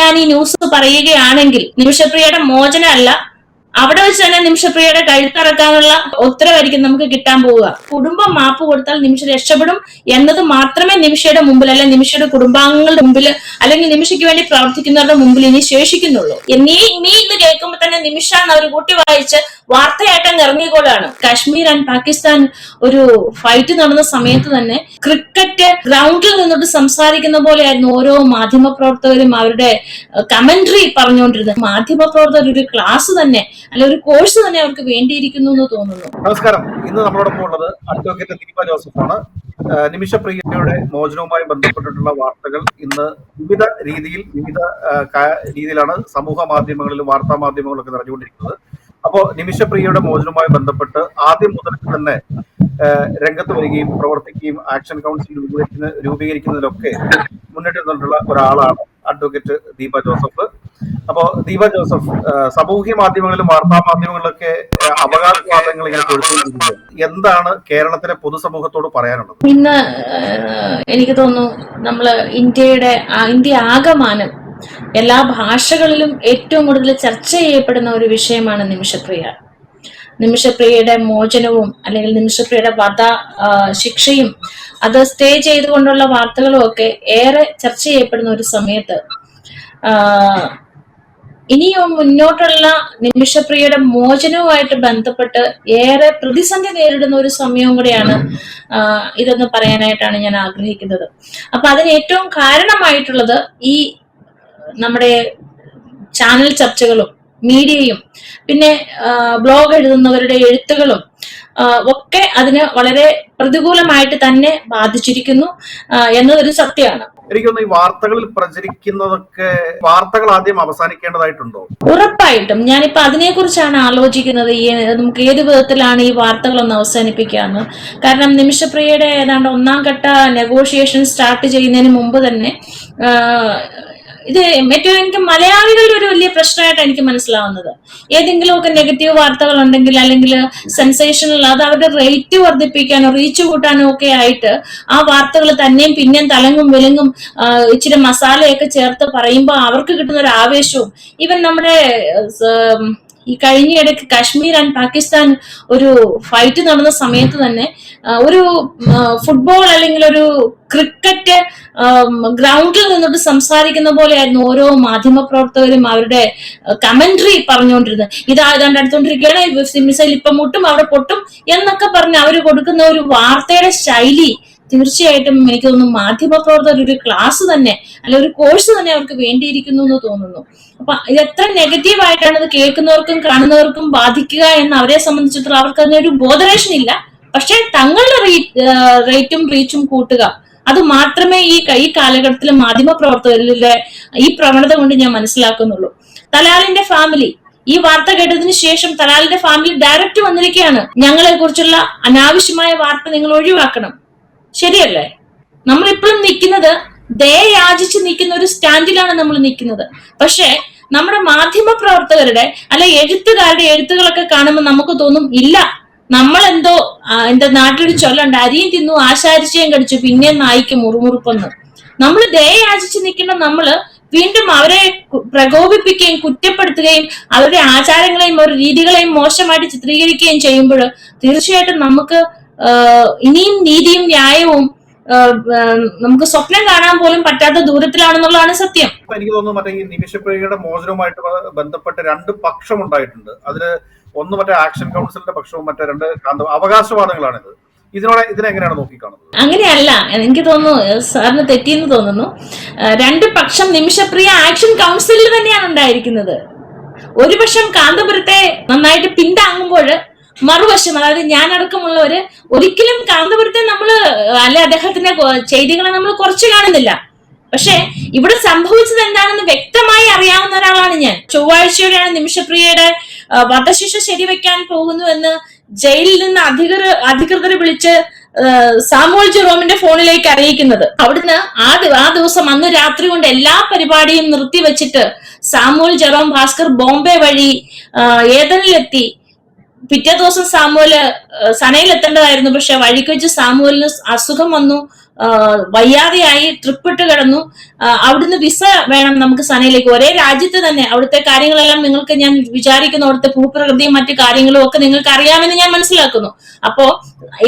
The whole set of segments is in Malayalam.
ഞാൻ ഈ ന്യൂസ് പറയുകയാണെങ്കിൽ നിമിഷപ്രിയയുടെ മോചനമല്ല. അവിടെ വെച്ച് തന്നെ നിമിഷപ്രിയയുടെ കഴുത്തിറക്കാനുള്ള ഉത്തരവായിരിക്കും നമുക്ക് കിട്ടാൻ പോവുക. കുടുംബം മാപ്പ് കൊടുത്താൽ നിമിഷ രക്ഷപ്പെടും എന്നത് മാത്രമേ നിമിഷയുടെ മുമ്പിൽ അല്ലെ നിമിഷയുടെ കുടുംബാംഗങ്ങളുടെ മുമ്പിൽ അല്ലെങ്കിൽ നിമിഷയ്ക്ക് വേണ്ടി പ്രവർത്തിക്കുന്നവരുടെ മുമ്പിൽ ഇനി ശേഷിക്കുന്നുള്ളൂ. നീ നീ ഇന്ന് കേൾക്കുമ്പോൾ തന്നെ നിമിഷ എന്ന് അവർ കൂട്ടി വായിച്ച് വാർത്തയായിട്ട് അങ്ങ് ഇറങ്ങിക്കോളാണ് കാശ്മീർ ആൻഡ് പാകിസ്ഥാൻ ഒരു ഫൈറ്റ് നടന്ന സമയത്ത് തന്നെ ക്രിക്കറ്റ് ഗ്രൗണ്ടിൽ നിന്നിട്ട് സംസാരിക്കുന്ന പോലെയായിരുന്നു ഓരോ മാധ്യമ പ്രവർത്തകരും അവരുടെ കമന്ററി പറഞ്ഞുകൊണ്ടിരുന്നത്. മാധ്യമ പ്രവർത്തകർ ഒരു ക്ലാസ് തന്നെ അല്ലെ ഒരു കോഴ്സ് തന്നെ അവർക്ക് വേണ്ടിയിരിക്കുന്നു എന്ന് തോന്നുന്നു. നമസ്കാരം. ഇന്ന് നമ്മളോടൊപ്പം ഉള്ളത് അഡ്വക്കേറ്റ് ദീപ ജോസഫാണ്. നിമിഷപ്രിയയുടെ മോചനവുമായി ബന്ധപ്പെട്ടിട്ടുള്ള വാർത്തകൾ ഇന്ന് വിവിധ രീതിയിൽ വിവിധ രീതിയിലാണ് സമൂഹ മാധ്യമങ്ങളിലും വാർത്താ മാധ്യമങ്ങളിലൊക്കെ നിറഞ്ഞുകൊണ്ടിരിക്കുന്നത്. അപ്പോ നിമിഷപ്രിയയുടെ മോചനവുമായി ബന്ധപ്പെട്ട് ആദ്യം മുതൽ തന്നെ രംഗത്ത് വരികയും പ്രവർത്തിക്കുകയും ആക്ഷൻ കൗൺസിൽ രൂപീകരിക്കുന്ന രൂപീകരിക്കുന്നതിലൊക്കെ മുന്നിട്ട് നിന്നിട്ടുള്ള ഒരാളാണ് അഡ്വക്കേറ്റ് ദീപ ജോസഫ്. അപ്പോ ദീപ ജോസഫ് സാമൂഹ്യ മാധ്യമങ്ങളിലും വാർത്താ മാധ്യമങ്ങളിലൊക്കെ അവകാശവാദങ്ങൾ ഇങ്ങനെ കൊടുത്തുകൊണ്ടിരിക്കുന്നത് എന്താണ് കേരളത്തിലെ പൊതുസമൂഹത്തോട് പറയാനുള്ളത്? ഇന്ന് എനിക്ക് തോന്നുന്നു നമ്മൾ ഇന്ത്യയുടെ ഇന്ത്യ ആകമാനം എല്ലാ ഭാഷകളിലും ഏറ്റവും കൂടുതൽ ചർച്ച ചെയ്യപ്പെടുന്ന ഒരു വിഷയമാണ് നിമിഷപ്രിയ. നിമിഷപ്രിയയുടെ മോചനവും അല്ലെങ്കിൽ നിമിഷപ്രിയയുടെ വധ ശിക്ഷയും അത് സ്റ്റേ ചെയ്തുകൊണ്ടുള്ള വാർത്തകളും ഒക്കെ ഏറെ ചർച്ച ചെയ്യപ്പെടുന്ന ഒരു സമയത്ത് ഇനിയും മുന്നോട്ടുള്ള നിമിഷപ്രിയയുടെ മോചനവുമായിട്ട് ബന്ധപ്പെട്ട് ഏറെ പ്രതിസന്ധി നേരിടുന്ന ഒരു സമയവും കൂടിയാണ് ഇതെന്ന് പറയാനായിട്ടാണ് ഞാൻ ആഗ്രഹിക്കുന്നത്. അപ്പൊ അതിന് ഏറ്റവും കാരണമായിട്ടുള്ളത് ഈ നമ്മുടെ ചാനൽ ചർച്ചകളും മീഡിയയും പിന്നെ ബ്ലോഗ് എഴുതുന്നവരുടെ എഴുത്തുകളും ഒക്കെ അതിന് വളരെ പ്രതികൂലമായിട്ട് തന്നെ ബാധിച്ചിരിക്കുന്നു എന്നതൊരു സത്യമാണ്. എനിക്കൊന്ന് ഈ വാർത്തകളിൽ പ്രചരിക്കുന്നതൊക്കെ വാർത്തകൾ ആദ്യം അവസാനിക്കേണ്ടതായിട്ടുണ്ടോ? ഉറപ്പായിട്ടും. ഞാനിപ്പോ അതിനെക്കുറിച്ചാണ് ആലോചിക്കുന്നത്. ഈ നമുക്ക് ഏത് വിധത്തിലാണ് ഈ വാർത്തകളൊന്ന് അവസാനിപ്പിക്കാന്ന്. കാരണം നിമിഷപ്രിയയുടെ ഏതാണ്ട് ഒന്നാം ഘട്ട നെഗോഷിയേഷൻ സ്റ്റാർട്ട് ചെയ്യുന്നതിന് മുമ്പ് തന്നെ ഇത് ഏറ്റവും എനിക്ക് മലയാളികളുടെ ഒരു വലിയ പ്രശ്നമായിട്ട് എനിക്ക് മനസ്സിലാവുന്നത്. ഏതെങ്കിലും ഒക്കെ നെഗറ്റീവ് വാർത്തകൾ ഉണ്ടെങ്കിൽ അല്ലെങ്കിൽ സെൻസേഷണൽ അത് അവരുടെ റേറ്റ് വർദ്ധിപ്പിക്കാനോ റീച്ച് കൂട്ടാനോ ഒക്കെ ആയിട്ട് ആ വാർത്തകൾ തന്നെയും പിന്നെയും തലങ്ങും വിലങ്ങും ഇച്ചിരി മസാലയൊക്കെ ചേർത്ത് പറയുമ്പോൾ അവർക്ക് കിട്ടുന്ന ഒരു ആവേശവും ഈവൻ നമ്മുടെ ഈ കഴിഞ്ഞിടയ്ക്ക് കാശ്മീർ ആൻഡ് പാകിസ്ഥാൻ ഒരു ഫൈറ്റ് നടന്ന സമയത്ത് തന്നെ ഒരു ഫുട്ബോൾ അല്ലെങ്കിൽ ഒരു ക്രിക്കറ്റ് ഗ്രൗണ്ടിൽ നിന്നിട്ട് സംസാരിക്കുന്ന പോലെയായിരുന്നു ഓരോ മാധ്യമ പ്രവർത്തകരും അവരുടെ കമന്ററി പറഞ്ഞുകൊണ്ടിരുന്നത്. ഇതാ ഇതാണ്ട് അടുത്തോണ്ടിരിക്കുകയാണ് മിസൈൽ ഇപ്പം മുട്ടും അവിടെ പൊട്ടും എന്നൊക്കെ പറഞ്ഞ് അവർ കൊടുക്കുന്ന ഒരു വാർത്തയുടെ ശൈലി തീർച്ചയായിട്ടും എനിക്ക് തോന്നുന്നു മാധ്യമ പ്രവർത്തകർ ഒരു ക്ലാസ് തന്നെ അല്ലെ ഒരു കോഴ്സ് തന്നെ അവർക്ക് വേണ്ടിയിരിക്കുന്നു എന്ന് തോന്നുന്നു. അപ്പൊ ഇത് എത്ര നെഗറ്റീവ് ആയിട്ടാണ് ഇത് കേൾക്കുന്നവർക്കും കാണുന്നവർക്കും ബാധിക്കുക എന്ന് അവരെ സംബന്ധിച്ചിടത്തോളം അവർക്ക് അതിനൊരു ബോധറേഷൻ ഇല്ല. പക്ഷെ തങ്ങളുടെ റേറ്റും റീച്ചും കൂട്ടുക. അത് മാത്രമേ ഈ ഈ കാലഘട്ടത്തിൽ മാധ്യമ പ്രവർത്തകരിലെ ഈ പ്രവണത കൊണ്ട് ഞാൻ മനസ്സിലാക്കുന്നുള്ളൂ. തലാലിന്റെ ഫാമിലി ഈ വാർത്ത കേട്ടതിന് ശേഷം തലാലിന്റെ ഫാമിലി ഡയറക്റ്റ് വന്നിരിക്കുകയാണ്. ഞങ്ങളെ കുറിച്ചുള്ള അനാവശ്യമായ വാർത്ത നിങ്ങൾ ഒഴിവാക്കണം. ശരിയല്ലേ? നമ്മൾ ഇപ്പോഴും നിൽക്കുന്നത് ദയ യാചിച്ച് നിൽക്കുന്ന ഒരു സ്റ്റാൻഡിലാണ് നമ്മൾ നിൽക്കുന്നത്. പക്ഷേ നമ്മുടെ മാധ്യമ പ്രവർത്തകരുടെ അല്ലെ എഴുത്തുകാരുടെ എഴുത്തുകളൊക്കെ കാണുമ്പോൾ നമുക്ക് തോന്നും ഇല്ല നമ്മൾ എന്തോ എന്റെ നാട്ടിലൊരു ചൊല്ലുണ്ട് അരിയും തിന്നു ആശാരിച്ചയും കടിച്ചു പിന്നെ നായിക്ക് മുറുമുറുപ്പെന്ന്. നമ്മൾ ദയ യാചിച്ച് നിൽക്കുന്ന നമ്മൾ വീണ്ടും അവരെ പ്രകോപിപ്പിക്കുകയും കുറ്റപ്പെടുത്തുകയും അവരുടെ ആചാരങ്ങളെയും അവരുടെ രീതികളെയും മോശമായിട്ട് ചിത്രീകരിക്കുകയും ചെയ്യുമ്പോൾ തീർച്ചയായിട്ടും നമുക്ക് ഇനിയും നീതിയും ന്യായവും നമുക്ക് സ്വപ്നം കാണാൻ പോലും പറ്റാത്ത ദൂരത്തിലാണെന്നുള്ളതാണ് സത്യം. എനിക്ക് തോന്നുന്നു മറ്റേ ഈ നിമിഷപ്രിയയുടെ മോചനവുമായിട്ട് ബന്ധപ്പെട്ട് രണ്ട് പക്ഷം ഉണ്ടായിട്ടുണ്ട് അതിൽ ഒന്ന് മറ്റേ ആക്ഷൻ കൗൺസിലിന്റെ പക്ഷവും മറ്റേ രണ്ട് അവകാശവാദങ്ങളാണിത്. ഇതിനോട് ഇതിനെങ്ങനെയാണ് നോക്കിക്കാണുന്നത്? അങ്ങനെയല്ല. എനിക്ക് തോന്നുന്നു സാറിന് തെറ്റിയെന്ന് തോന്നുന്നു. രണ്ട് പക്ഷം നിമിഷപ്രിയ ആക്ഷൻ കൗൺസിലിൽ തന്നെയാണ് ഉണ്ടായിരിക്കുന്നത്. ഒരു പക്ഷം കാന്തപുരത്തെ നന്നായിട്ട് പിന്താങ്ങുമ്പോൾ മറുവശം അതായത് ഞാനടക്കമുള്ളവര് ഒരിക്കലും കാന്തപുരത്തെ നമ്മൾ അല്ലെ അദ്ദേഹത്തിന്റെ ചെയ്തികളെ നമ്മൾ കുറച്ച് കാണുന്നില്ല. പക്ഷെ ഇവിടെ സംഭവിച്ചത് എന്താണെന്ന് വ്യക്തമായി അറിയാവുന്ന ഒരാളാണ് ഞാൻ. ചൊവ്വാഴ്ചയോടെയാണ് നിമിഷപ്രിയയുടെ വധശിക്ഷ ശരിവെക്കാൻ പോകുന്നു എന്ന് ജയിലിൽ നിന്ന് അധികൃത അധികൃതർ വിളിച്ച് ആ, സാമുവൽ ജെറോമിന്റെ ഫോണിലേക്ക് അറിയിക്കുന്നത്. അവിടുന്ന് ആ ആ ദിവസം അന്ന് രാത്രി കൊണ്ട് എല്ലാ പരിപാടിയും നിർത്തിവെച്ചിട്ട് സാമുവൽ ജെറോം ഭാസ്കർ ബോംബെ വഴി ഏതനിലെത്തി. പിറ്റേ ദിവസം സാമുവൽ ഏഹ്, സനയിൽ എത്തേണ്ടതായിരുന്നു പക്ഷെ വഴിക്ക് വെച്ച് സാമുവലിന് അസുഖം വന്നു. വയ്യാതെയായി ട്രിപ്പിട്ട് കിടന്നു. അവിടുന്ന് വിസ വേണം നമുക്ക് സനയിലേക്ക്. ഒരേ രാജ്യത്ത് തന്നെ അവിടുത്തെ കാര്യങ്ങളെല്ലാം നിങ്ങൾക്ക് ഞാൻ വിചാരിക്കുന്നു. അവിടുത്തെ ഭൂപ്രകൃതിയും മറ്റു കാര്യങ്ങളും ഒക്കെ നിങ്ങൾക്ക് അറിയാമെന്ന് ഞാൻ മനസ്സിലാക്കുന്നു. അപ്പോ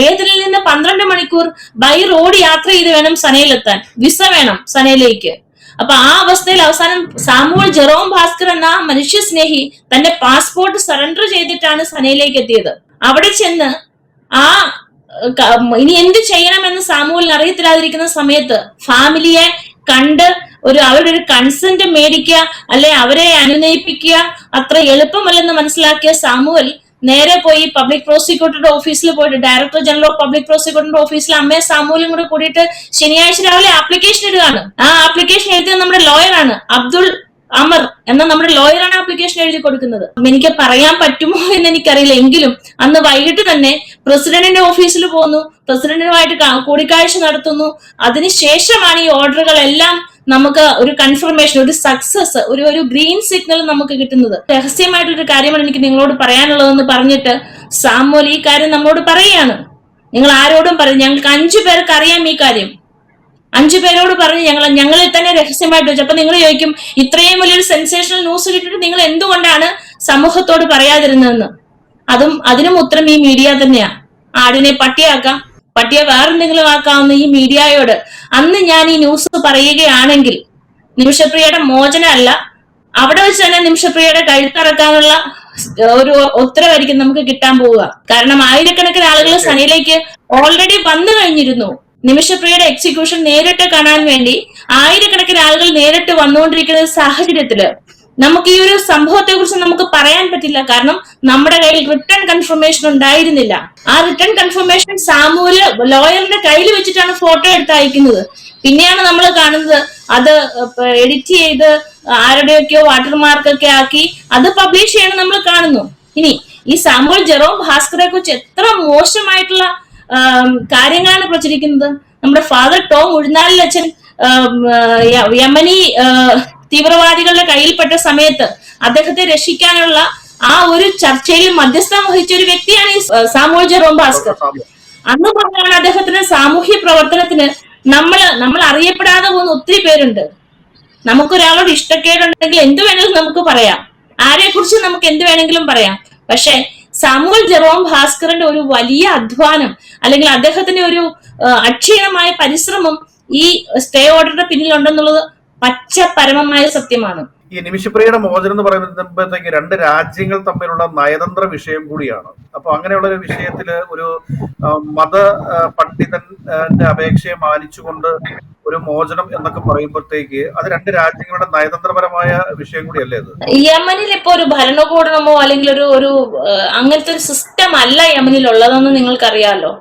ഏതിൽ നിന്ന് പന്ത്രണ്ട് മണിക്കൂർ ബൈ റോഡ് യാത്ര ചെയ്ത് വേണം സനയിലെത്താൻ. വിസ വേണം സനയിലേക്ക്. അപ്പൊ ആ അവസ്ഥയിൽ അവസാനം സാമുവൽ ജെറോം ഭാസ്കർ എന്ന മനുഷ്യ സ്നേഹി തന്റെ പാസ്പോർട്ട് സറണ്ടർ ചെയ്തിട്ടാണ് സനയിലേക്ക് എത്തിയത്. അവിടെ ചെന്ന് ആ ഇനി എന്ത് ചെയ്യണമെന്ന് സാമുവലിന് അറിയത്തില്ലാതിരിക്കുന്ന സമയത്ത് ഫാമിലിയെ കണ്ട് ഒരു അവരുടെ ഒരു കൺസെന്റ് മേടിക്കുക അല്ലെ അവരെ അനുനയിപ്പിക്കുക അത്ര എളുപ്പമല്ലെന്ന് മനസ്സിലാക്കിയ സാമുവൽ നേരെ പോയി പബ്ലിക് പ്രോസിക്യൂട്ടറുടെ ഓഫീസിൽ പോയിട്ട് ഡയറക്ടർ ജനറൽ ഓഫ് പബ്ലിക് പ്രോസിക്യൂട്ടറുടെ ഓഫീസിൽ അമ്മയെ സാമൂലും കൂടെ കൂടിയിട്ട് ശനിയാഴ്ച രാവിലെ ആപ്ലിക്കേഷൻ ഇടുകയാണ്. ആ ആപ്ലിക്കേഷൻ എഴുതിയത് നമ്മുടെ ലോയറാണ് അബ്ദുൾ അമർ എന്ന നമ്മുടെ ലോയറാണ് ആപ്ലിക്കേഷൻ എഴുതി കൊടുക്കുന്നത്. എനിക്ക് പറയാൻ പറ്റുമോ എന്ന് എനിക്കറിയില്ല. എങ്കിലും അന്ന് വൈകിട്ട് തന്നെ പ്രസിഡന്റിന്റെ ഓഫീസിൽ പോകുന്നു പ്രസിഡന്റുമായിട്ട് കൂടിക്കാഴ്ച നടത്തുന്നു. അതിനുശേഷമാണ് ഈ ഓർഡറുകളെല്ലാം നമുക്ക് ഒരു കൺഫർമേഷൻ ഒരു സക്സസ് ഒരു ഒരു ഗ്രീൻ സിഗ്നൽ നമുക്ക് കിട്ടുന്നത്. രഹസ്യമായിട്ടൊരു കാര്യമാണ് എനിക്ക് നിങ്ങളോട് പറയാനുള്ളതെന്ന് പറഞ്ഞിട്ട് സാമോൽ ഈ കാര്യം നമ്മളോട് പറയുകയാണ്. നിങ്ങൾ ആരോടും പറയും ഞങ്ങൾക്ക് അഞ്ചു പേർക്ക് അറിയാം ഈ കാര്യം. അഞ്ചു പേരോട് പറഞ്ഞ് ഞങ്ങൾ ഞങ്ങളിൽ തന്നെ രഹസ്യമായിട്ട് വെച്ചു അപ്പൊ നിങ്ങൾ ചോദിക്കും ഇത്രയും വലിയൊരു സെൻസേഷണൽ ന്യൂസ് കിട്ടിയിട്ട് നിങ്ങൾ എന്തുകൊണ്ടാണ് സമൂഹത്തോട് പറയാതിരുന്നതെന്ന്? അതും അതിനും ഉത്തരം ഈ മീഡിയ തന്നെയാ. ആടിനെ പട്ടിയാക്കാം പട്ടിയെ വേറെന്തെങ്കിലും ആക്കാവുന്ന ഈ മീഡിയയോട് അന്ന് ഞാൻ ഈ ന്യൂസ് പറയുകയാണെങ്കിൽ നിമിഷപ്രിയയുടെ മോചനമല്ല. അവിടെ വെച്ച് തന്നെ നിമിഷപ്രിയയുടെ കഴുത്തിറക്കാനുള്ള ഒരു ഉത്തരവായിരിക്കും നമുക്ക് കിട്ടാൻ പോവുക. കാരണം ആയിരക്കണക്കിന് ആളുകൾ സനയിലേക്ക് ഓൾറെഡി വന്നു കഴിഞ്ഞിരുന്നു. നിമിഷപ്രിയയുടെ എക്സിക്യൂഷൻ നേരിട്ട് കാണാൻ വേണ്ടി ആയിരക്കണക്കിന് ആളുകൾ നേരിട്ട് വന്നുകൊണ്ടിരിക്കുന്ന സാഹചര്യത്തിൽ നമുക്ക് ഈ ഒരു സംഭവത്തെ കുറിച്ച് നമുക്ക് പറയാൻ പറ്റില്ല. കാരണം നമ്മുടെ കയ്യിൽ റിട്ടേൺ കൺഫർമേഷൻ ഉണ്ടായിരുന്നില്ല. ആ റിട്ടേൺ കൺഫർമേഷൻ സാമൂൽ ലോയറിന്റെ കയ്യിൽ വെച്ചിട്ടാണ് ഫോട്ടോ എടുത്ത് അയക്കുന്നത് പിന്നെയാണ് നമ്മൾ കാണുന്നത് അത് എഡിറ്റ് ചെയ്ത് ആരുടെയൊക്കെയോ വാട്ടർമാർക്കൊക്കെ ആക്കി അത് പബ്ലിഷ് ചെയ്യണം നമ്മൾ കാണുന്നു. ഇനി ഈ സാമൂഹ്യ ജെറോം ഭാസ്കറെ കുറിച്ച് എത്ര മോശമായിട്ടുള്ള കാര്യങ്ങളാണ് പ്രചരിക്കുന്നത്. നമ്മുടെ ഫാദർ ടോം ഉഴുന്നാലിൽ അച്ഛൻ യമനി തീവ്രവാദികളുടെ കയ്യിൽപ്പെട്ട സമയത്ത് അദ്ദേഹത്തെ രക്ഷിക്കാനുള്ള ആ ഒരു ചർച്ചയിൽ മധ്യസ്ഥം വഹിച്ച ഒരു വ്യക്തിയാണ് ഈ സാമൂഹ്യ ജെറോം ഭാസ്കർ. അന്ന് പറഞ്ഞാണ് അദ്ദേഹത്തിന് സാമൂഹ്യ പ്രവർത്തനത്തിന് നമ്മൾ നമ്മൾ അറിയപ്പെടാതെ പോകുന്ന ഒത്തിരി പേരുണ്ട്. നമുക്കൊരാളോട് ഇഷ്ടക്കേടുണ്ടെങ്കിൽ എന്ത് വേണമെങ്കിലും നമുക്ക് പറയാം. ആരെ കുറിച്ച് നമുക്ക് എന്ത് വേണമെങ്കിലും പറയാം. പക്ഷെ സാമുവൽ ജെറോം ഭാസ്കറിന്റെ ഒരു വലിയ അധ്വാനം അല്ലെങ്കിൽ അദ്ദേഹത്തിന്റെ ഒരു അക്ഷീണമായ പരിശ്രമം ഈ സ്റ്റേ ഓർഡറിന്റെ പിന്നിലുണ്ടെന്നുള്ളത് പച്ച പരമമായ സത്യമാണ്. ഈ നിമിഷപ്രിയയുടെ മോചനം എന്ന് പറയുമ്പോഴത്തേക്ക് രണ്ട് രാജ്യങ്ങൾ തമ്മിലുള്ള നയതന്ത്ര വിഷയം കൂടിയാണ്. അപ്പൊ അങ്ങനെയുള്ള ഒരു വിഷയത്തിൽ ഒരു മത പണ്ഡിതന്റെ അപേക്ഷയെ മാനിച്ചുകൊണ്ട് ഒരു മോചനം എന്നൊക്കെ പറയുമ്പോഴത്തേക്ക് അത് രണ്ട് രാജ്യങ്ങളുടെ നയതന്ത്രപരമായ വിഷയം കൂടിയല്ലേ അത്? യമനിൽ ഇപ്പൊ ഒരു ഭരണകൂടമോ അല്ലെങ്കിൽ ഒരു ഒരു അങ്ങനത്തെ ഒരു സിസ്റ്റം അല്ല യമനിൽ ഉള്ളതെന്ന് നിങ്ങൾക്കറിയാലോ?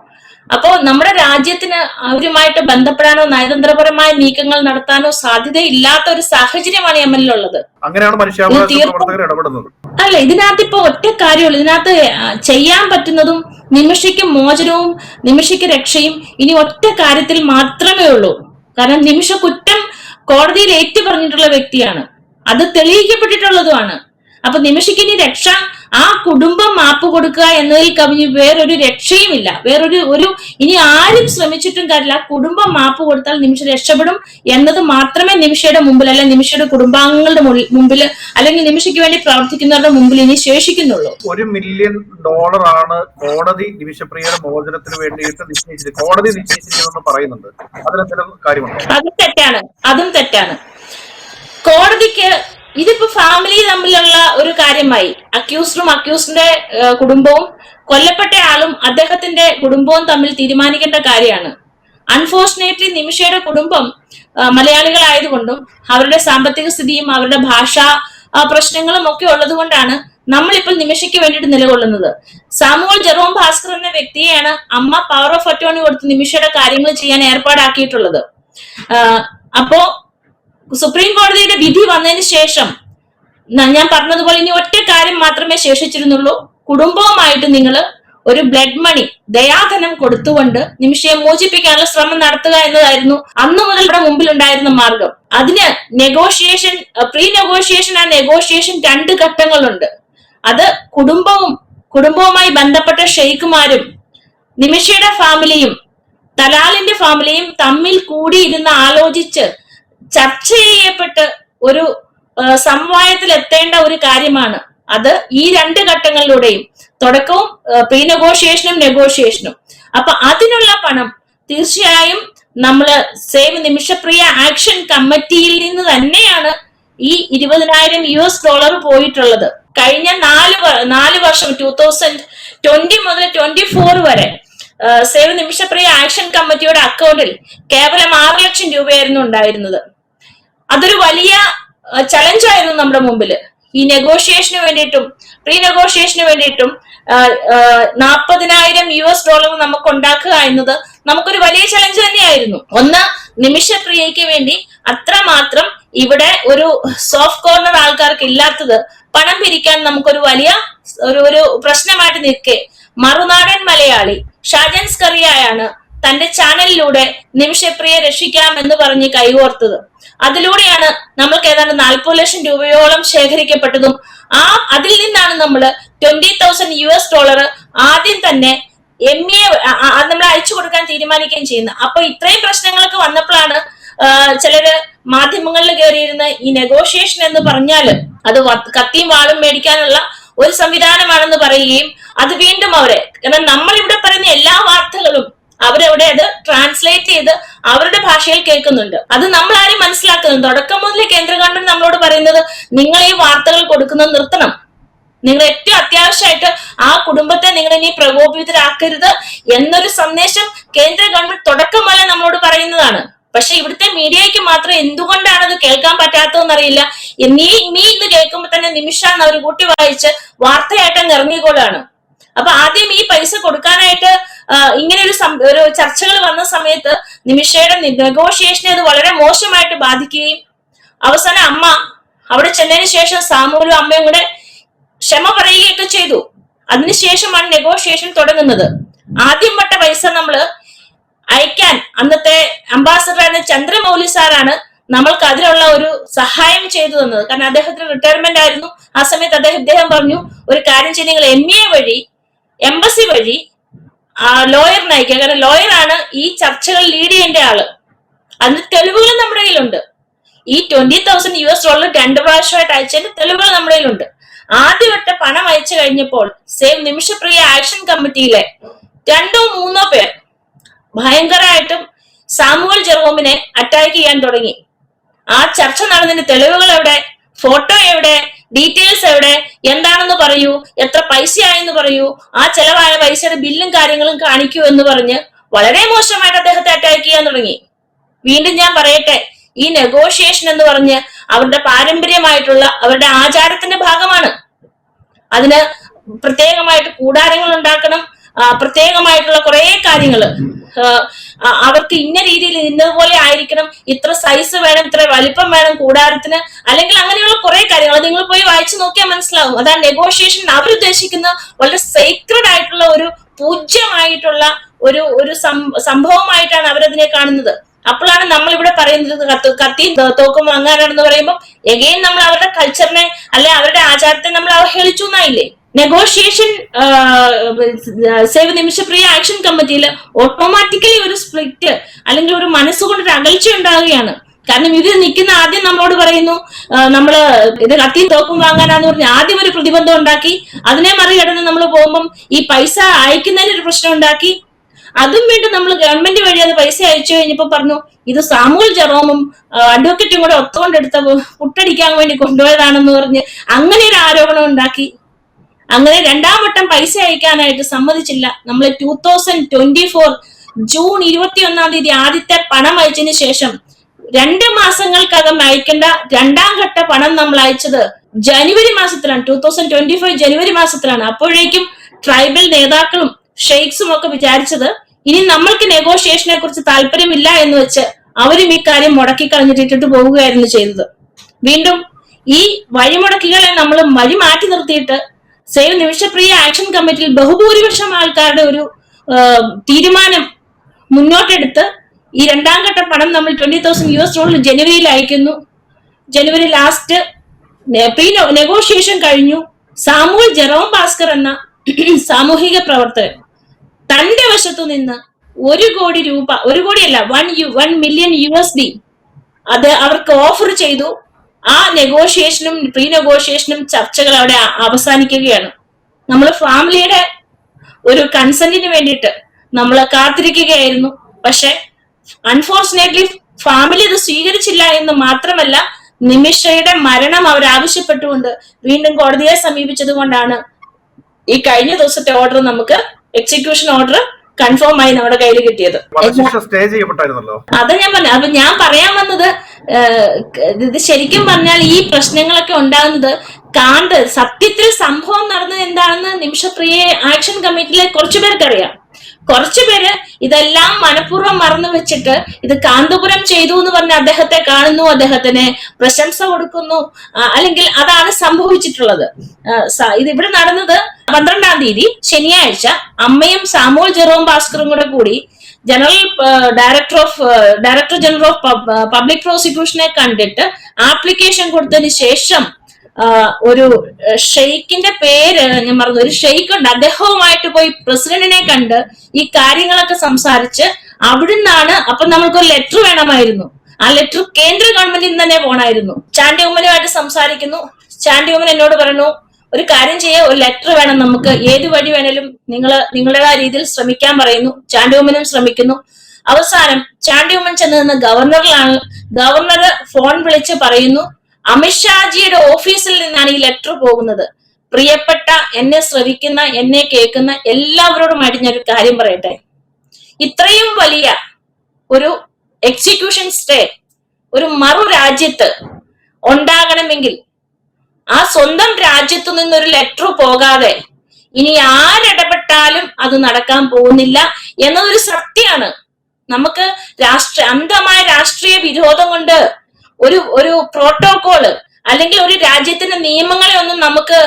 അപ്പോ നമ്മുടെ രാജ്യത്തിന് അവരുമായിട്ട് ബന്ധപ്പെടാനോ നയതന്ത്രപരമായ നീക്കങ്ങൾ നടത്താനോ സാധ്യതയില്ലാത്ത ഒരു സാഹചര്യമാണ് യമനിലുള്ളത് അങ്ങനെയാണ് മനുഷ്യാവകാശ അല്ല ഇതിനകത്ത് ഇപ്പൊ ഒറ്റ കാര്യമുള്ളൂ. ഇതിനകത്ത് ചെയ്യാൻ പറ്റുന്നതും നിമിഷയ്ക്ക് മോചനവും നിമിഷയ്ക്ക് രക്ഷയും ഇനി ഒറ്റ കാര്യത്തിൽ മാത്രമേ ഉള്ളൂ. കാരണം നിമിഷ കുറ്റം കോടതിയിൽ ഏറ്റു പറഞ്ഞിട്ടുള്ള വ്യക്തിയാണ്. അത് തെളിയിക്കപ്പെട്ടിട്ടുള്ളതുമാണ്. അപ്പൊ നിമിഷിക്കിനി രക്ഷ ആ കുടുംബം മാപ്പ് കൊടുക്കുക എന്നതിൽ കവിഞ്ഞ് വേറൊരു രക്ഷയുമില്ല. വേറൊരു ഒരു ഇനി ആരും ശ്രമിച്ചിട്ടും കാര്യമില്ല. കുടുംബം മാപ്പ് കൊടുത്താൽ നിമിഷ രക്ഷപ്പെടും എന്നത് മാത്രമേ നിമിഷയുടെ മുമ്പിൽ അല്ലെങ്കിൽ നിമിഷയുടെ കുടുംബാംഗങ്ങളുടെ മുമ്പിൽ അല്ലെങ്കിൽ നിമിഷയ്ക്ക് വേണ്ടി പ്രവർത്തിക്കുന്നവരുടെ മുമ്പിൽ ഇനി ശേഷിക്കുന്നുള്ളൂ. ഒരു മില്യൺ ഡോളർ ആണ് കോടതി നിമിഷപ്രിയയുടെ മോചനത്തിന് വേണ്ടിയിട്ട് നിശ്ചയിച്ചത് കോടതി നിശ്ചയിച്ചിരിക്കുന്നതെന്ന് പറയുന്നുണ്ട്. അതിലെന്തെങ്കിലും കാര്യമുണ്ടോ? അതും തെറ്റാണ്. അതും തെറ്റാണ്. കോടതിക്ക് ഇതിപ്പോ ഫാമിലി തമ്മിലുള്ള ഒരു കാര്യമായി. അക്യൂസ്ഡും അക്യൂസ്ഡിന്റെ കുടുംബവും കൊല്ലപ്പെട്ട ആളും അദ്ദേഹത്തിന്റെ കുടുംബവും തമ്മിൽ തീരുമാനിക്കേണ്ട കാര്യമാണ്. അൺഫോർച്ചുനേറ്റ്ലി നിമിഷയുടെ കുടുംബം മലയാളികളായതുകൊണ്ടും അവരുടെ സാമ്പത്തിക സ്ഥിതിയും അവരുടെ ഭാഷാ പ്രശ്നങ്ങളും ഒക്കെ ഉള്ളതുകൊണ്ടാണ് നമ്മളിപ്പോൾ നിമിഷയ്ക്ക് വേണ്ടിയിട്ട് നിലകൊള്ളുന്നത്. സാമുവൽ ജെറോം ഭാസ്കർ എന്ന വ്യക്തിയെയാണ് അമ്മ പവർ ഓഫ് അറ്റോണി കൊടുത്ത് നിമിഷയുടെ കാര്യങ്ങൾ ചെയ്യാൻ ഏർപ്പാടാക്കിയിട്ടുള്ളത്. അപ്പോ സുപ്രീം കോടതിയുടെ വിധി വന്നതിന് ശേഷം ഞാൻ പറഞ്ഞതുപോലെ ഇനി ഒറ്റ കാര്യം മാത്രമേ ശേഷിച്ചിരുന്നുള്ളൂ. കുടുംബവുമായിട്ട് നിങ്ങൾ ഒരു ബ്ലഡ് മണി ദയാധനം കൊടുത്തുകൊണ്ട് നിമിഷയെ മോചിപ്പിക്കാനുള്ള ശ്രമം നടത്തുക എന്നതായിരുന്നു അന്ന് മുതൽ ഇവിടെ മുമ്പിൽ ഉണ്ടായിരുന്ന മാർഗം അതിന് നെഗോഷിയേഷൻ പ്രീ നെഗോഷിയേഷൻ ആ നെഗോഷിയേഷൻ രണ്ട് ഘട്ടങ്ങളുണ്ട്. അത് കുടുംബവും കുടുംബവുമായി ബന്ധപ്പെട്ട ഷെയ്ഖുമാരും നിമിഷയുടെ ഫാമിലിയും തലാലിന്റെ ഫാമിലിയും തമ്മിൽ കൂടിയിരുന്ന് ആലോചിച്ച് ചർച്ച ചെയ്യപ്പെട്ട് ഒരു സമവായത്തിൽ എത്തേണ്ട ഒരു കാര്യമാണ്. അത് ഈ രണ്ട് ഘട്ടങ്ങളിലൂടെയും തുടക്കവും പ്രീ നെഗോഷിയേഷനും നെഗോഷിയേഷനും അപ്പൊ അതിനുള്ള പണം തീർച്ചയായും നമ്മൾ സേവ് നിമിഷപ്രിയ ആക്ഷൻ കമ്മിറ്റിയിൽ നിന്ന് തന്നെയാണ് ഈ ഇരുപതിനായിരം യു എസ് ഡോളർ പോയിട്ടുള്ളത്. കഴിഞ്ഞ നാല് നാല് വർഷം ടൂ തൗസൻഡ് ട്വന്റി മുതൽ ട്വന്റി ഫോർ വരെ സേവ് നിമിഷപ്രിയ ആക്ഷൻ കമ്മിറ്റിയുടെ അക്കൗണ്ടിൽ കേവലം ആറ് ലക്ഷം രൂപയായിരുന്നു ഉണ്ടായിരുന്നത്. അതൊരു വലിയ ചലഞ്ച് ആയിരുന്നു നമ്മുടെ മുമ്പിൽ ഈ നെഗോഷിയേഷന് വേണ്ടിയിട്ടും പ്രീ നെഗോഷിയേഷന് വേണ്ടിയിട്ടും നാൽപ്പതിനായിരം യു എസ് ഡോളർ നമുക്ക് ഉണ്ടാക്കുക എന്നത് നമുക്കൊരു വലിയ ചലഞ്ച് തന്നെയായിരുന്നു. ഒന്ന് നിമിഷ പ്രിയയ്ക്ക് വേണ്ടി അത്രമാത്രം ഇവിടെ ഒരു സോഫ്റ്റ് കോർണർ ആൾക്കാർക്ക് ഇല്ലാത്തത് പണം പിരിക്കാൻ നമുക്കൊരു വലിയ ഒരു ഒരു പ്രശ്നമായിട്ട് നിൽക്കെ. മറുനാടൻ മലയാളി ഷാജൻ സ്കറിയായാണ് തന്റെ ചാനലിലൂടെ നിമിഷപ്രിയ രക്ഷിക്കാം എന്ന് പറഞ്ഞ് കൈകോർത്തത്. അതിലൂടെയാണ് നമ്മൾക്ക് ഏതാണ്ട് നാൽപ്പത് ലക്ഷം രൂപയോളം ശേഖരിക്കപ്പെട്ടതും ആ അതിൽ നിന്നാണ് നമ്മൾ twenty thousand U S dollar ആദ്യം തന്നെ എം എ നമ്മൾ അയച്ചു കൊടുക്കാൻ തീരുമാനിക്കുകയും ചെയ്യുന്നത് അപ്പൊ ഇത്രയും പ്രശ്നങ്ങളൊക്കെ വന്നപ്പോഴാണ് ചിലര് മാധ്യമങ്ങളിൽ കയറിയിരുന്ന ഈ നെഗോഷിയേഷൻ എന്ന് പറഞ്ഞാൽ അത് കത്തിയും വാളും മേടിക്കാനുള്ള ഒരു സംവിധാനമാണെന്ന് പറയുകയും അത് വീണ്ടും അവരെ കാരണം നമ്മൾ ഇവിടെ പറയുന്ന എല്ലാ വാർത്തകളും അവരവിടെ അത് ട്രാൻസ്ലേറ്റ് ചെയ്ത് അവരുടെ ഭാഷയിൽ കേൾക്കുന്നുണ്ട്. അത് നമ്മൾ ആരും മനസ്സിലാക്കുന്നുണ്ട്. തുടക്കം മുതലേ കേന്ദ്ര ഗവൺമെന്റ് നമ്മളോട് പറയുന്നത് നിങ്ങൾ ഈ വാർത്തകൾ കൊടുക്കുന്നത് നിർത്തണം. നിങ്ങൾ ഏറ്റവും അത്യാവശ്യമായിട്ട് ആ കുടുംബത്തെ നിങ്ങൾ ഇനി പ്രകോപിതരാക്കരുത് എന്നൊരു സന്ദേശം കേന്ദ്ര ഗവൺമെന്റ് തുടക്കം മുതലേ നമ്മളോട് പറയുന്നതാണ്. പക്ഷെ ഇവിടുത്തെ മീഡിയയ്ക്ക് മാത്രം എന്തുകൊണ്ടാണ് അത് കേൾക്കാൻ പറ്റാത്തതെന്ന് അറിയില്ല നീ നീ ഇന്ന് കേൾക്കുമ്പോൾ തന്നെ നിമിഷാന്ന് അവർ കൂട്ടി വായിച്ച് വാർത്തയായിട്ട് അങ്ങ് ഇറങ്ങിക്കൊള്ളാണ് അപ്പൊ ആദ്യം ഈ പൈസ കൊടുക്കാനായിട്ട് ഇങ്ങനെ ഒരു ഒരു ചർച്ചകൾ വന്ന സമയത്ത് നിമിഷയുടെ നെഗോഷിയേഷനെ അത് വളരെ മോശമായിട്ട് ബാധിക്കുകയും അവസാനം അമ്മ അവിടെ ചെന്നതിന് ശേഷം സാമൂലും അമ്മയും കൂടെ ക്ഷമ പറയുകയൊക്കെ ചെയ്തു. അതിനുശേഷമാണ് നെഗോഷിയേഷൻ തുടങ്ങുന്നത്. ആദ്യം പെട്ട പൈസ നമ്മൾ അയക്കാൻ അന്നത്തെ അംബാസഡർ ആയിരുന്ന ചന്ദ്രമൗലി സാറാണ് നമ്മൾക്ക് അതിനുള്ള ഒരു സഹായം ചെയ്തു തന്നത്. കാരണം അദ്ദേഹത്തിന് റിട്ടയർമെന്റ് ആയിരുന്നു. ആ സമയത്ത് അദ്ദേഹം ഇദ്ദേഹം പറഞ്ഞു ഒരു കാര്യം ചെയ്ത് നിങ്ങൾ എം എ വഴി എംബസി വഴി ലോയറിനെ അയക്കുക കാരണം ലോയറാണ് ഈ ചർച്ചകൾ ലീഡ് ചെയ്യേണ്ട ആൾ. അതിന് തെളിവുകൾ നമ്മുടെ കയ്യിലുണ്ട്. ഈ twenty thousand U S dollar രണ്ട് പ്രാവശ്യമായിട്ട് അയച്ചതിന്റെ തെളിവുകൾ നമ്മുടെ കയ്യിലുണ്ട്. ആദ്യവട്ട പണം അയച്ചു കഴിഞ്ഞപ്പോൾ സേവ് നിമിഷപ്രിയ ആക്ഷൻ കമ്മിറ്റിയിലെ രണ്ടോ മൂന്നോ പേർ ഭയങ്കരമായിട്ടും സാമുവൽ ജെറോമിനെ അറ്റാക്ക് ചെയ്യാൻ തുടങ്ങി. ആ ചർച്ച നടന്നതിന്റെ തെളിവുകൾ എവിടെ? ഫോട്ടോ എവിടെ? ഡീറ്റെയിൽസ് എവിടെ? എന്താണെന്ന് പറയൂ? എത്ര പൈസയായെന്ന് പറയൂ? ആ ചെലവായ പൈസയുടെ ബില്ലും കാര്യങ്ങളും കാണിക്കൂ എന്ന് പറഞ്ഞ് വളരെ മോശമായിട്ട് അദ്ദേഹത്തെ അറ്റാക്ക് ചെയ്യാൻ തുടങ്ങി. വീണ്ടും ഞാൻ പറയട്ടെ ഈ നെഗോഷിയേഷൻ എന്ന് പറഞ്ഞ് അവരുടെ പാരമ്പര്യമായിട്ടുള്ള അവരുടെ ആചാരത്തിന്റെ ഭാഗമാണ്. അതിന് പ്രത്യേകമായിട്ട് കൂടാരങ്ങൾ ഉണ്ടാക്കണം പ്രത്യേകമായിട്ടുള്ള കുറെ കാര്യങ്ങൾ അവർക്ക് ഇന്ന രീതിയിൽ ഇന്നതുപോലെ ആയിരിക്കണം. ഇത്ര സൈസ് വേണം ഇത്ര വലിപ്പം വേണം കൂടാരത്തിന്. അല്ലെങ്കിൽ അങ്ങനെയുള്ള കുറെ കാര്യങ്ങൾ നിങ്ങൾ പോയി വായിച്ചു നോക്കിയാൽ മനസ്സിലാവും. അതാ നെഗോഷിയേഷൻ അവരുദ്ദേശിക്കുന്ന വളരെ സേക്രഡ് ആയിട്ടുള്ള ഒരു പൂജ്യമായിട്ടുള്ള ഒരു ഒരു സംഭവമായിട്ടാണ് അവരതിനെ കാണുന്നത്. അപ്പോഴാണ് നമ്മൾ ഇവിടെ പറയുന്നത് കത്ത് തോക്കും വാങ്ങാനാണെന്ന് പറയുമ്പോൾ എഗെയിൻ നമ്മൾ അവരുടെ കൾച്ചറിനെ അല്ലെ അവരുടെ ആചാരത്തെ നമ്മൾ അവഹേളിച്ചു എന്നായില്ലേ? നെഗോഷിയേഷൻ സേവ് നിമിഷപ്രിയ ആക്ഷൻ കമ്മിറ്റിയിൽ ഓട്ടോമാറ്റിക്കലി ഒരു സ്പ്ലിറ്റ് അല്ലെങ്കിൽ ഒരു മനസ്സുകൊണ്ട് ഒരു അകൽച്ച ഉണ്ടാവുകയാണ്. കാരണം ഇതിൽ നിൽക്കുന്ന ആദ്യം നമ്മളോട് പറയുന്നു നമ്മൾ ഇത് കത്തിയും തോക്കും വാങ്ങാനാന്ന് പറഞ്ഞ് ആദ്യം ഒരു പ്രതിബന്ധം ഉണ്ടാക്കി അതിനെ മറികടന്ന് നമ്മൾ പോകുമ്പം ഈ പൈസ അയക്കുന്നതിന് ഒരു പ്രശ്നം ഉണ്ടാക്കി. അതും വീണ്ടും നമ്മൾ ഗവൺമെന്റ് വഴി അത് പൈസ അയച്ചു കഴിഞ്ഞപ്പോ പറഞ്ഞു ഇത് സാമൂൽ ജെറോമും അഡ്വക്കറ്റും കൂടെ ഒത്തുകൊണ്ടെടുത്ത പുട്ടടിക്കാൻ വേണ്ടി കൊണ്ടുപോയതാണെന്ന് പറഞ്ഞ് അങ്ങനെ ഒരു ആരോപണം ഉണ്ടാക്കി. അങ്ങനെ രണ്ടാം വട്ടം പൈസ അയക്കാനായിട്ട് സമ്മതിച്ചില്ല. നമ്മൾ two thousand twenty four June ഇരുപത്തി ഒന്നാം തീയതി ആദ്യത്തെ പണം അയച്ചതിന് ശേഷം രണ്ട് മാസങ്ങൾക്കകം അയക്കേണ്ട രണ്ടാം ഘട്ട പണം നമ്മൾ അയച്ചത് ജനുവരി മാസത്തിലാണ്. ടൂ തൗസൻഡ് ട്വന്റി ഫൈവ് ജനുവരി മാസത്തിലാണ്. അപ്പോഴേക്കും ട്രൈബൽ നേതാക്കളും ഷെയ്ക്സും ഒക്കെ വിചാരിച്ചത് ഇനി നമ്മൾക്ക് നെഗോഷിയേഷനെ കുറിച്ച് താല്പര്യമില്ല എന്ന് വെച്ച് അവരും ഈ കാര്യം മുടക്കി കളഞ്ഞിട്ടിട്ട് പോവുകയായിരുന്നു ചെയ്തത്. വീണ്ടും ഈ വഴിമുടക്കികളെ നമ്മൾ വഴി മാറ്റി നിർത്തിയിട്ട് സേവ് നിമിഷപ്രിയ ആക്ഷൻ കമ്മിറ്റിയിൽ ബഹുഭൂരിപക്ഷം ആൾക്കാരുടെ ഒരു തീരുമാനം മുന്നോട്ടെടുത്ത് ഈ രണ്ടാം ഘട്ട പണം നമ്മൾ twenty thousand U S dollar ജനുവരിയിൽ അയക്കുന്നു. ജനുവരി ലാസ്റ്റ് പ്രീ നെഗോഷിയേഷൻ കഴിഞ്ഞു. സാമൂഹ്യ ജെറോം ഭാസ്കർ എന്ന സാമൂഹിക പ്രവർത്തകൻ തന്റെ വശത്തു നിന്ന് ഒരു കോടി രൂപ ഒരു കോടിയല്ല one U one million U S D അത് അവർക്ക് ഓഫർ ചെയ്തു. ആ നെഗോഷിയേഷനും പ്രീ നെഗോഷിയേഷനും ചർച്ചകൾ അവിടെ അവസാനിക്കുകയാണ്. നമ്മൾ ഫാമിലിയുടെ ഒരു കൺസെന്റിന് വേണ്ടിയിട്ട് നമ്മൾ കാത്തിരിക്കുകയായിരുന്നു. പക്ഷെ അൺഫോർച്ചുനേറ്റ്ലി ഫാമിലി ഇത് സ്വീകരിച്ചില്ല എന്ന് മാത്രമല്ല നിമിഷയുടെ മരണം അവർ ആവശ്യപ്പെട്ടുകൊണ്ട് വീണ്ടും കോടതിയെ സമീപിച്ചത് കൊണ്ടാണ് ഈ കഴിഞ്ഞ ദിവസത്തെ ഓർഡർ നമുക്ക് എക്സിക്യൂഷൻ ഓർഡർ കൺഫേം ആയി നമ്മുടെ കയ്യിൽ കിട്ടിയത്. സ്റ്റേ ചെയ്യപ്പെട്ടായിരുന്നല്ലോ. അത് ഞാൻ പറഞ്ഞു അപ്പൊ ഞാൻ പറയാൻ വന്നത് ഇത് ശരിക്കും പറഞ്ഞാൽ ഈ പ്രശ്നങ്ങളൊക്കെ ഉണ്ടാകുന്നത് കാണ്ട് സത്യത്തിൽ സംഭവം നടന്നത് എന്താണെന്ന് നിമിഷപ്രിയെ ആക്ഷൻ കമ്മിറ്റിയിലെ കുറച്ചു പേർക്കറിയാം. കുറച്ചു പേര് ഇതെല്ലാം മനഃപൂർവം മറന്നു വെച്ചിട്ട് ഇത് കാന്തപുരം ചെയ്തു എന്ന് പറഞ്ഞ് അദ്ദേഹത്തെ കാണുന്നു അദ്ദേഹത്തിന് പ്രശംസ കൊടുക്കുന്നു. അല്ലെങ്കിൽ അതാണ് സംഭവിച്ചിട്ടുള്ളത്. ഇത് ഇവിടെ നടന്നത് പന്ത്രണ്ടാം തീയതി ശനിയാഴ്ച അമ്മയും സാമൂഹ്യ ജെറോം ഭാസ്കറും കൂടെ കൂടി general director of director general of public പ്രോസിക്യൂഷനെ കണ്ടിട്ട് ആപ്ലിക്കേഷൻ കൊടുത്തതിന് ശേഷം ഒരു ഷെയ്ഖിന്റെ പേര് ഞാൻ മറന്നു ഒരു ഷെയ്ഖ് ഉണ്ട് അദ്ദേഹവുമായിട്ട് പോയി പ്രസിഡന്റിനെ കണ്ട് ഈ കാര്യങ്ങളൊക്കെ സംസാരിച്ച് അവിടുന്നാണ് അപ്പൊ നമ്മൾക്കൊരു ലെറ്റർ വേണമായിരുന്നു. ആ ലെറ്റർ കേന്ദ്ര ഗവൺമെന്റിൽ തന്നെ പോണായിരുന്നു. ചാണ്ടി ഉമ്മനുമായിട്ട് സംസാരിക്കുന്നു. ചാണ്ടി ഉമ്മൻ എന്നോട് പറഞ്ഞു ഒരു കാര്യം ചെയ്യാം ഒരു ലെറ്റർ വേണം നമുക്ക്. ഏത് വഴി വേണേലും നിങ്ങൾ നിങ്ങളുടേതായ രീതിയിൽ ശ്രമിക്കാൻ പറയുന്നു. ചാണ്ടി ഉമ്മനും ശ്രമിക്കുന്നു. അവസാനം ചാണ്ടി ഉമ്മൻ ചെന്ന് നിന്ന് ഗവർണറിലാണ് ഗവർണർ ഫോൺ വിളിച്ച് പറയുന്നു. അമിത്ഷാജിയുടെ ഓഫീസിൽ നിന്നാണ് ഈ ലെറ്റർ പോകുന്നത്. പ്രിയപ്പെട്ട എന്നെ ശ്രവിക്കുന്ന എന്നെ കേൾക്കുന്ന ഞാൻ ഒരു കാര്യം പറയട്ടെ. ഇത്രയും വലിയ ഒരു എക്സിക്യൂഷൻ സ്റ്റേ ഒരു മറു രാജ്യത്ത് ഉണ്ടാകണമെങ്കിൽ ആ സ്വന്തം രാജ്യത്തു നിന്നൊരു ലെറ്റർ പോകാതെ ഇനി ആരിടപെട്ടാലും അത് നടക്കാൻ പോകുന്നില്ല എന്നതൊരു സത്യമാണ്. നമുക്ക് രാഷ്ട്ര അന്ധമായ രാഷ്ട്രീയ വിരോധം കൊണ്ട് ഒരു ഒരു പ്രോട്ടോകോൾ അല്ലെങ്കിൽ ഒരു രാജ്യത്തിന്റെ നിയമങ്ങളെ ഒന്നും നമുക്ക്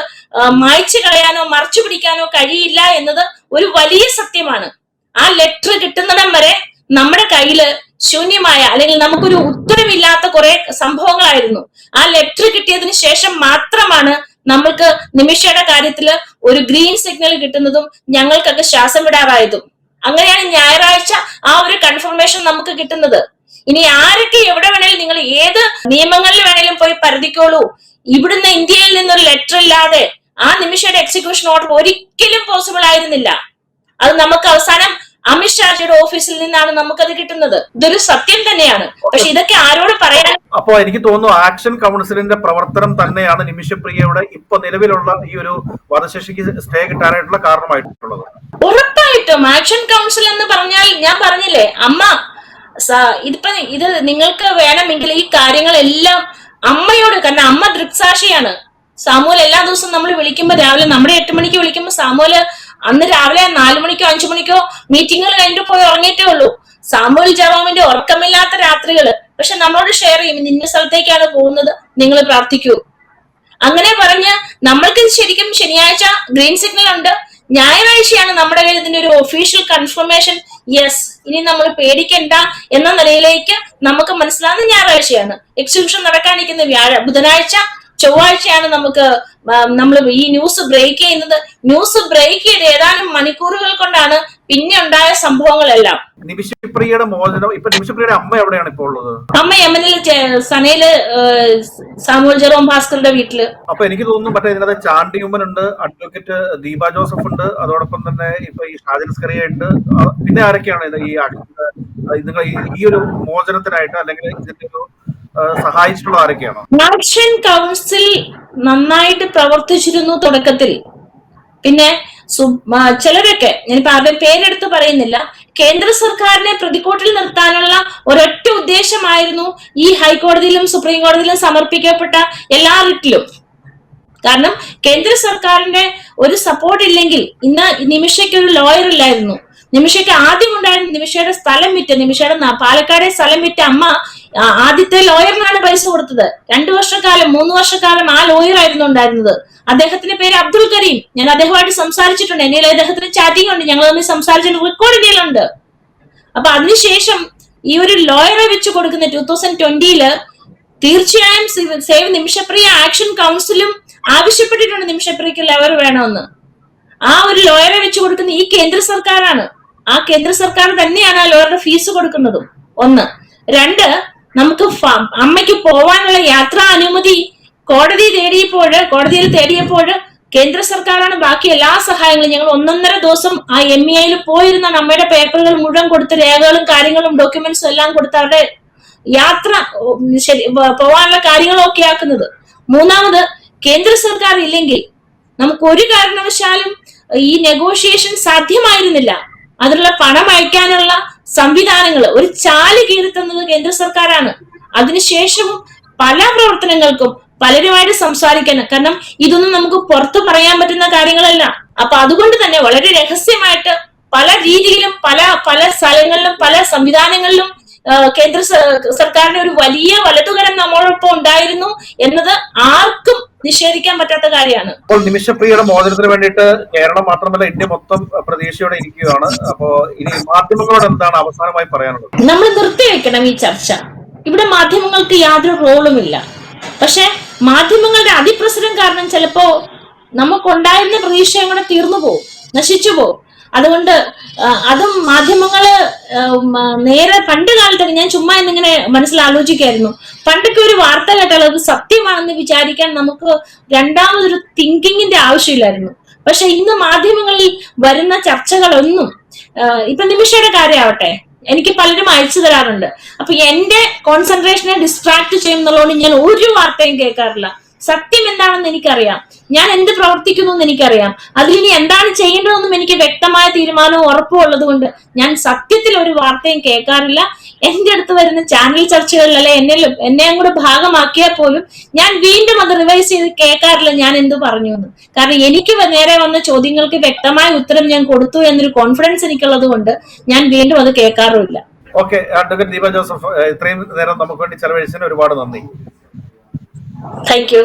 മായ്ച്ചു കളയാനോ മറച്ചു പിടിക്കാനോ കഴിയില്ല എന്നത് ഒരു വലിയ സത്യമാണ്. ആ ലെറ്റർ കിട്ടുന്നിടം വരെ നമ്മുടെ കയ്യിൽ ശൂന്യമായ അല്ലെങ്കിൽ നമുക്കൊരു ഉത്തരവില്ലാത്ത കുറെ സംഭവങ്ങളായിരുന്നു. ആ ലെറ്റർ കിട്ടിയതിന് ശേഷം മാത്രമാണ് നമ്മൾക്ക് നിമിഷയുടെ കാര്യത്തിൽ ഒരു ഗ്രീൻ സിഗ്നൽ കിട്ടുന്നതും ഞങ്ങൾക്കൊക്കെ ശ്വാസം വിടാറായതും. അങ്ങനെയാണ് ഞായറാഴ്ച ആ ഒരു കൺഫർമേഷൻ നമുക്ക് കിട്ടുന്നത്. ഇനി ആരൊക്കെ എവിടെ വേണേലും നിങ്ങൾ ഏത് നിയമങ്ങളിൽ വേണേലും പോയി പരിധിക്കോളൂ. ഇവിടുന്ന് ഇന്ത്യയിൽ നിന്നൊരു ലെറ്റർ ഇല്ലാതെ ആ നിമിഷയുടെ എക്സിക്യൂഷൻ ഓർഡർ ഒരിക്കലും പോസിബിൾ ആയിരുന്നില്ല. അത് നമുക്ക് അവസാനം അമിത് ഷാജിയുടെ ഓഫീസിൽ നിന്നാണ് നമുക്കത് കിട്ടുന്നത്. ഇതൊരു സത്യം തന്നെയാണ്. പക്ഷെ ഇതൊക്കെ ആരോട് പറയാൻ അപ്പോ എനിക്ക് തോന്നുന്നു ആക്ഷൻ കൗൺസിലിന്റെ പ്രവർത്തനം തന്നെയാണ് നിമിഷപ്രിയയുടെ ഇപ്പൊ നിലവിലുള്ള ഈ ഒരു വധശിക്ഷയ്ക്ക് സ്റ്റേ കിട്ടാനായിട്ടുള്ള കാരണമായിട്ടുള്ളത്. ഉറപ്പായിട്ടും ആക്ഷൻ കൗൺസിൽ എന്ന് പറഞ്ഞാൽ ഞാൻ പറഞ്ഞില്ലേ അമ്മ ഇതിപ്പോ ഇത് നിങ്ങൾക്ക് വേണമെങ്കിൽ ഈ കാര്യങ്ങളെല്ലാം അമ്മയോട് കാരണം അമ്മ ദൃക്സാക്ഷിയാണ്. സാമൂൽ എല്ലാ ദിവസവും നമ്മൾ വിളിക്കുമ്പോൾ രാവിലെ നമ്മുടെ എട്ട് മണിക്ക് വിളിക്കുമ്പോൾ സാമൂൽ അന്ന് രാവിലെ നാലു മണിക്കോ അഞ്ചു മണിക്കോ മീറ്റിങ്ങുകൾ കഴിഞ്ഞിട്ട് പോയി ഉറങ്ങിയിട്ടേ ഉള്ളൂ. സാമൂൽ ജവാമിന്റെ ഉറക്കമില്ലാത്ത രാത്രികൾ പക്ഷെ നമ്മളോട് ഷെയർ ചെയ്യും നിന്ന സ്ഥലത്തേക്കാണ് പോകുന്നത് നിങ്ങൾ പ്രാർത്ഥിക്കൂ. അങ്ങനെ പറഞ്ഞ് നമ്മൾക്ക് ശരിക്കും ശനിയാഴ്ച ഗ്രീൻ സിഗ്നൽ ഉണ്ട്. ഞായറാഴ്ചയാണ് നമ്മുടെ കയ്യിൽ ഇതിന്റെ ഒരു ഒഫീഷ്യൽ കൺഫർമേഷൻ യെസ് ഇനി നമ്മൾ പേടിക്കണ്ട എന്ന നിലയിലേക്ക് നമുക്ക് മനസ്സിലാകുന്ന ഞായറാഴ്ചയാണ്. എക്സിബിഷൻ നടക്കാനിരിക്കുന്ന വ്യാഴ ബുധനാഴ്ച ചൊവ്വാഴ്ചയാണ് നമുക്ക് നമ്മൾ ഈ ന്യൂസ് ബ്രേക്ക് ചെയ്യുന്നത്. ന്യൂസ് ബ്രേക്ക് ചെയ്ത് ഏതാനും മണിക്കൂറുകൾ കൊണ്ടാണ് പിന്നെ ഉണ്ടായ സംഭവങ്ങളെല്ലാം. നിമിഷപ്രിയയുടെ മോചനം ഇപ്പൊ നിമിഷപ്രിയയുടെ അമ്മ എവിടെയാണ് ഇപ്പോൾ ഉള്ളത്? അമ്മ യമനിൽ സനയിൽ സാമൂൽ ജെറോം ഭാസ്കറിന്റെ വീട്ടിൽ. അപ്പൊ എനിക്ക് തോന്നുന്നു പക്ഷേ ഇതിനകത്ത് ചാണ്ടി ഉമ്മൻ ഉണ്ട് അഡ്വക്കേറ്റ് ദീപ ജോസഫ് ഉണ്ട് അതോടൊപ്പം തന്നെ ഇപ്പൊ ഈ ഷാജൻ സ്കറിയ ഉണ്ട്. പിന്നെ ആരൊക്കെയാണ് ഈ നിങ്ങൾ ഈ- ഒരു മോചനത്തിനായിട്ട് അല്ലെങ്കിൽ ഇതിന്റെ ഒരു ആ, സഹായിച്ചിട്ടുള്ള ആരൊക്കെയാണോ? ആക്ഷൻ കൗൺസിൽ നന്നായിട്ട് പ്രവർത്തിച്ചിരുന്നു തുടക്കത്തിൽ. പിന്നെ ചിലരൊക്കെ ഞാനിപ്പോ അവരുടെ പേരെടുത്ത് പറയുന്നില്ല കേന്ദ്ര സർക്കാരിനെ പ്രതിക്കൂട്ടിൽ നിർത്താനുള്ള ഒരൊറ്റ ഉദ്ദേശമായിരുന്നു ഈ ഹൈക്കോടതിയിലും സുപ്രീം കോടതിയിലും സമർപ്പിക്കപ്പെട്ട എല്ലാ റിട്ടിലും കാരണം കേന്ദ്ര സർക്കാരിന്റെ ഒരു സപ്പോർട്ട് ഇല്ലെങ്കിൽ ഇന്ന് നിമിഷയ്ക്ക് ഒരു ലോയർ ഇല്ലായിരുന്നു. നിമിഷയ്ക്ക് ആദ്യം ഉണ്ടായിരുന്ന നിമിഷയുടെ സ്ഥലം വിറ്റ് നിമിഷയുടെ പാലക്കാടെ സ്ഥലം വിറ്റ അമ്മ ആദ്യത്തെ ലോയറിനാണ് പൈസ കൊടുത്തത്. രണ്ടു വർഷക്കാലം മൂന്ന് വർഷക്കാലം ആ ലോയർ ആയിരുന്നു ഉണ്ടായിരുന്നത്. അദ്ദേഹത്തിന്റെ പേര് അബ്ദുൽ കരീം. ഞാൻ അദ്ദേഹമായിട്ട് സംസാരിച്ചിട്ടുണ്ട്. എന്നെ അദ്ദേഹത്തിന് ചാറ്റിംഗ് ഉണ്ട്. ഞങ്ങൾ തമ്മിൽ സംസാരിച്ച റെക്കോർഡ് ഇന്ത്യയിലുണ്ട് അപ്പൊ അതിനുശേഷം ഈ ഒരു ലോയറെ വെച്ച് കൊടുക്കുന്ന ടൂ തൗസൻഡ് ട്വന്റിയിൽ തീർച്ചയായും സേവ് നിമിഷപ്രിയ ആക്ഷൻ കൗൺസിലും ആവശ്യപ്പെട്ടിട്ടുണ്ട് നിമിഷപ്രിയക്ക് ലെവർ വേണമെന്ന്. ആ ഒരു ലോയറെ വെച്ച് കൊടുക്കുന്ന ഈ കേന്ദ്ര സർക്കാരാണ്. ആ കേന്ദ്ര സർക്കാർ തന്നെയാണ് ആ ലോയറുടെ ഫീസ് കൊടുക്കുന്നതും. ഒന്ന്. രണ്ട് നമുക്ക് അമ്മയ്ക്ക് പോവാനുള്ള യാത്രാ അനുമതി കോടതി തേടിയപ്പോൾ കോടതിയിൽ തേടിയപ്പോൾ കേന്ദ്ര സർക്കാരാണ് ബാക്കി എല്ലാ സഹായങ്ങളും. ഞങ്ങൾ ഒന്നൊന്നര ദിവസം ആ എം ഇ ഐയിൽ പോയിരുന്ന നമ്മുടെ പേപ്പറുകൾ മുഴുവൻ കൊടുത്ത് രേഖകളും കാര്യങ്ങളും ഡോക്യുമെന്റ്സും എല്ലാം കൊടുത്ത് അവരുടെ യാത്ര ശരി പോവാനുള്ള കാര്യങ്ങളൊക്കെ ആക്കുന്നത്. മൂന്നാമത് കേന്ദ്ര സർക്കാർ ഇല്ലെങ്കിൽ നമുക്ക് ഒരു കാരണവശാലും ഈ നെഗോഷിയേഷൻ സാധ്യമായിരുന്നില്ല. അതിനുള്ള പണം അയക്കാനുള്ള സംവിധാനങ്ങൾ ഒരു ചാൽ കീഴ്ത്തുന്നത് കേന്ദ്ര സർക്കാരാണ്. അതിനുശേഷവും പല പ്രവർത്തനങ്ങൾക്കും പലരുമായിട്ട് സംസാരിക്കാൻ കാരണം ഇതൊന്നും നമുക്ക് പുറത്തു പറയാൻ പറ്റുന്ന കാര്യങ്ങളല്ല. അപ്പൊ അതുകൊണ്ട് തന്നെ വളരെ രഹസ്യമായിട്ട് പല രീതിയിലും പല പല സ്ഥലങ്ങളിലും പല സംവിധാനങ്ങളിലും കേന്ദ്ര സർക്കാരിന്റെ ഒരു വലിയ വലതുകരം നമ്മളോടൊപ്പം ഉണ്ടായിരുന്നു എന്നത് ആർക്കും നിഷേധിക്കാൻ പറ്റാത്ത കാര്യമാണ്. അപ്പോൾ നിമിഷപ്രിയയുടെ മോചനത്തിന് വേണ്ടിയിട്ട് കേരളം മാത്രമല്ല ഇന്ത്യ മൊത്തം പ്രതീക്ഷയോടെ ഇരിക്കുകയാണ്. അപ്പോ ഇനി മാധ്യമങ്ങളോട് എന്താണ് അവസാനമായി പറയാനുള്ളത്? നമ്മൾ നിർത്തിവെക്കണം ഈ ചർച്ച. ഇവിടെ മാധ്യമങ്ങൾക്ക് യാതൊരു റോളുമില്ല പക്ഷെ മാധ്യമങ്ങളുടെ അതിപ്രസരം കാരണം ചിലപ്പോ നമുക്കുണ്ടായിരുന്ന പ്രതീക്ഷയും കൂടെ തീർന്നു പോകും നശിച്ചു പോകും. അതുകൊണ്ട് അതും മാധ്യമങ്ങൾ നേരെ പണ്ട് കാലത്തൊക്കെ ഞാൻ ചുമ്മാ എന്നിങ്ങനെ മനസ്സിലാലോചിക്കായിരുന്നു പണ്ടൊക്കെ ഒരു വാർത്ത കേട്ടാൽ അത് സത്യമാണെന്ന് വിചാരിക്കാൻ നമുക്ക് രണ്ടാമതൊരു തിങ്കിങ്ങിന്റെ ആവശ്യമില്ലായിരുന്നു. പക്ഷെ ഇന്ന് മാധ്യമങ്ങളിൽ വരുന്ന ചർച്ചകളൊന്നും ഇപ്പൊ നിമിഷയുടെ കാര്യമാവട്ടെ എനിക്ക് പലരും അയച്ചു തരാറുണ്ട്. അപ്പൊ എന്റെ കോൺസെൻട്രേഷനെ ഡിസ്ട്രാക്ട് ചെയ്യുന്നതുകൊണ്ട് ഞാൻ ഒരു വാർത്തയും കേൾക്കാറില്ല. സത്യം എന്താണെന്ന് എനിക്കറിയാം. ഞാൻ എന്ത് പ്രവർത്തിക്കുന്നു എന്ന് എനിക്കറിയാം. അതിലിനി എന്താണ് ചെയ്യേണ്ടതെന്നും എനിക്ക് വ്യക്തമായ തീരുമാനവും ഉറപ്പും ഉള്ളത് കൊണ്ട് ഞാൻ സത്യത്തിൽ ഒരു വാർത്തയും കേൾക്കാറില്ല. എന്റെ അടുത്ത് വരുന്ന ചാനൽ ചർച്ചകളിൽ അല്ലെ എന്നെ എന്നെയും കൂടെ ഭാഗമാക്കിയാൽ പോലും ഞാൻ വീണ്ടും അത് റിവൈസ് ചെയ്ത് കേൾക്കാറില്ല ഞാൻ എന്ത് പറഞ്ഞു എന്ന്. കാരണം എനിക്ക് നേരെ വന്ന ചോദ്യങ്ങൾക്ക് വ്യക്തമായ ഉത്തരം ഞാൻ കൊടുത്തു എന്നൊരു കോൺഫിഡൻസ് എനിക്കുള്ളത് കൊണ്ട് ഞാൻ വീണ്ടും അത് കേൾക്കാറുമില്ല. ഓക്കെ അഡ്വക്കേറ്റ് ദീപ ജോസഫ് ഇത്രയും നേരം നമുക്ക് വേണ്ടി ചെലവഴിച്ചതിന് ഒരുപാട് നന്ദി. Thank you